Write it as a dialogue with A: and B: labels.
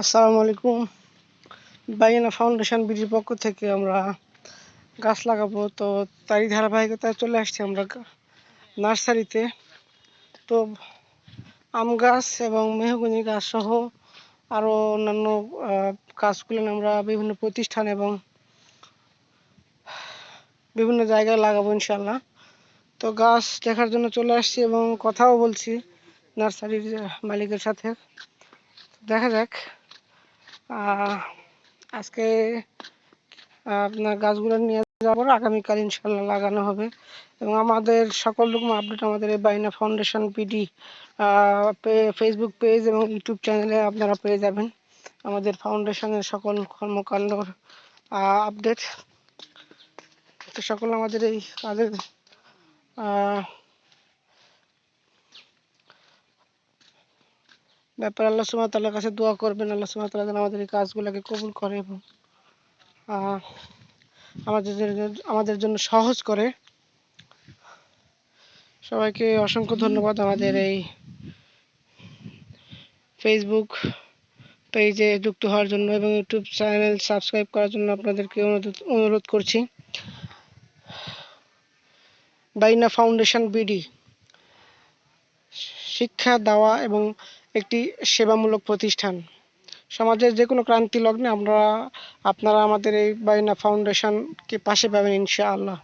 A: আসসালামু আলাইকুম। বাইনা ফাউন্ডেশন বিডির পক্ষ থেকে আমরা গাছ লাগাবো। তো তারই ধারাবাহিকতায় চলে আসছি আমরা নার্সারিতে। তো আম গাছ এবং মেহগনি গাছ সহ আরও অন্যান্য গাছগুলো আমরা বিভিন্ন প্রতিষ্ঠান এবং বিভিন্ন জায়গায় লাগাবো ইনশাল্লাহ তো গাছ দেখার জন্য চলে আসছি এবং কথাও বলছি নার্সারির মালিকের সাথে। দেখা যাক। আজকে আপনার গাছগুলো নিয়ে যাব। আগামীকাল ইনশাল্লাহ লাগানো হবে। এবং আমাদের সকল রকম আপডেট আমাদের এই Baina foundation PD Facebook page এবং ইউটিউব চ্যানেলে আপনারা পেয়ে যাবেন। আমাদের ফাউন্ডেশনের সকল কর্মকাণ্ডর আপডেট তো সকল আমাদের এই কাজের ব্যাপারে, আল্লাহ সুমাতাল্লার কাছে দোয়া করবেন। আল্লাহ সুমাতাল্লাহ যেন আমাদের এই কাজগুলোকে কবুল করে এবং আমাদের আমাদের জন্য সহজ করে। সবাইকে অসংখ্য ধন্যবাদ আমাদের এই ফেসবুক পেজে যুক্ত হওয়ার জন্য এবং ইউটিউব চ্যানেল সাবস্ক্রাইব করার জন্য আপনাদেরকে অনুরোধ করছি। বাইনা ফাউন্ডেশন বিডি শিক্ষা দেওয়া এবং একটি সেবামূলক প্রতিষ্ঠান। সমাজের যে কোনো ক্রান্তি লগ্নে আমরা, আপনারা আমাদের এই বাইনা ফাউন্ডেশনকে পাশে পাবেন ইনশাআল্লাহ।